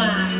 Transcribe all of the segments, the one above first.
Bye.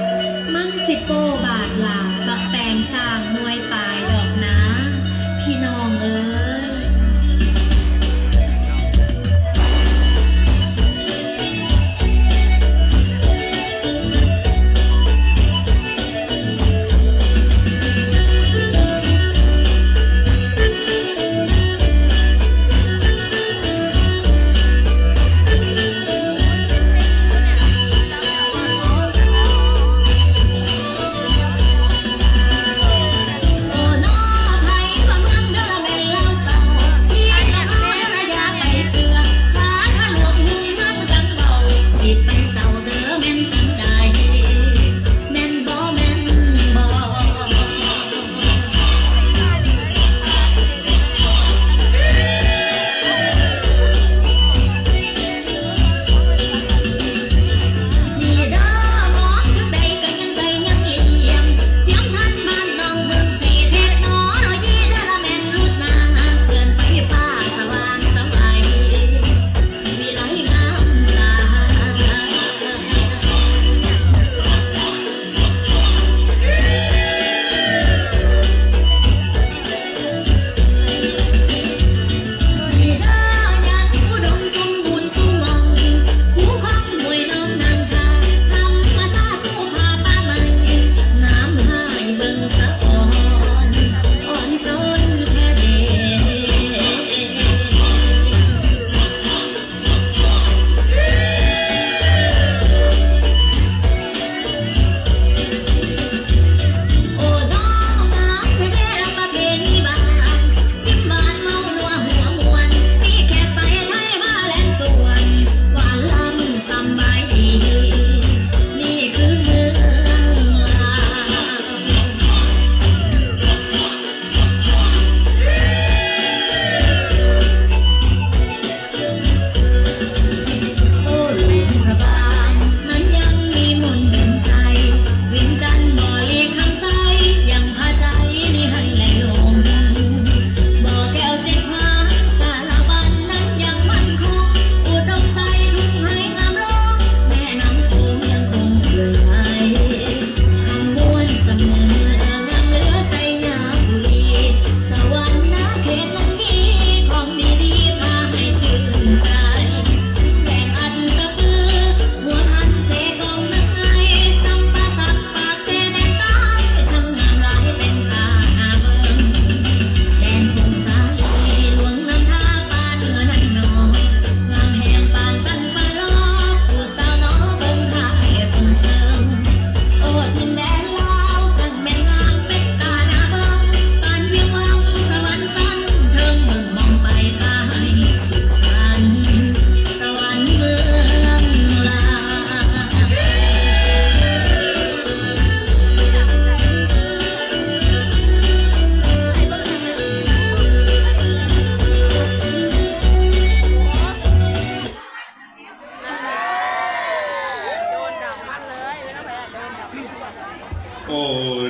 โอ้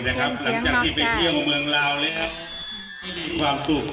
นะครับหลังจากที่ไปเที่ยวเมืองลาวแล้วมีความสุข